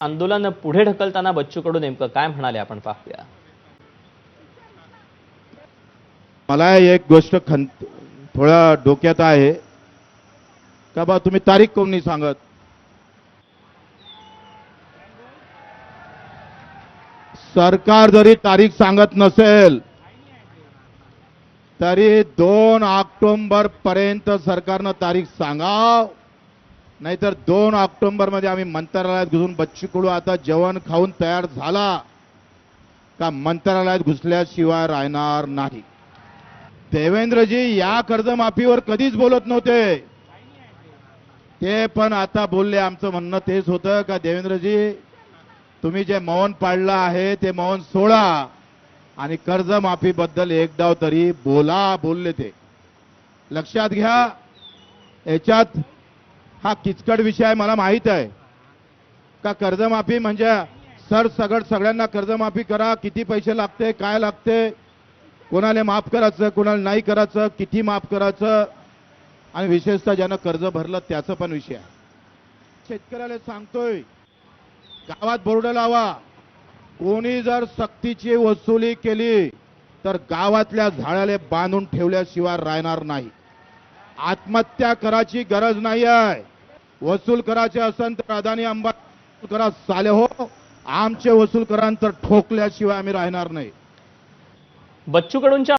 आंदोलन पुढे ढकलताना बच्चू कडू नेमकं काय म्हणाले आपण पाहूया. मला एक गोष्ट खन थोडा डोक्यात आहे. का बा तुम्ही तारीख कोण नाही सांगत? सरकार जरी तारीख सांगत नसेल तरी दोन ऑक्टोबर पर्यंत सरकारनं तारीख सांगाव. नाहीतर दोन ऑक्टोबरमध्ये आम्ही मंत्रालयात घुसून बच्ची कुडू आता जेवण खाऊन तयार झाला. का मंत्रालयात घुसल्याशिवाय राहणार नाही? देवेंद्रजी या कर्जमाफीवर कधीच बोलत नव्हते. ते पण आता बोलले. आमचं म्हणणं तेच होतं का देवेंद्रजी तुम्ही जे मौन पाळलं आहे ते मौन सोडा. आणि कर्जमाफीबद्दल एक डाव तरी बोला बोलले ते. लक्षात घ्या याच्यात हा किचकट विषय आहे मला माहीत आहे. का कर्जमाफी म्हणजे सर सगळ सगळ्यांना कर्जमाफी करा किती पैसे लागते काय लागते कोणाला माफ करायचं कोणाला नाही करायचं किती माफ करायचं आणि विशेषतः ज्यानं कर्ज भरलं त्याचं पण विषय आहे. शेतकऱ्याला सांगतोय गावात बोर्ड लावा. कोणी जर सक्तीची वसुली केली तर गावातल्या झाडाला बांधून ठेवल्याशिवाय राहणार नाही. आत्महत्या करायची गरज नाही आहे वसूल करायचे असेल तर अदानी अंबानी करा साले हो. आमचे वसूल करान तर ठोकल्याशिवाय आम्ही राहणार नाही. बच्चू कडूंच्या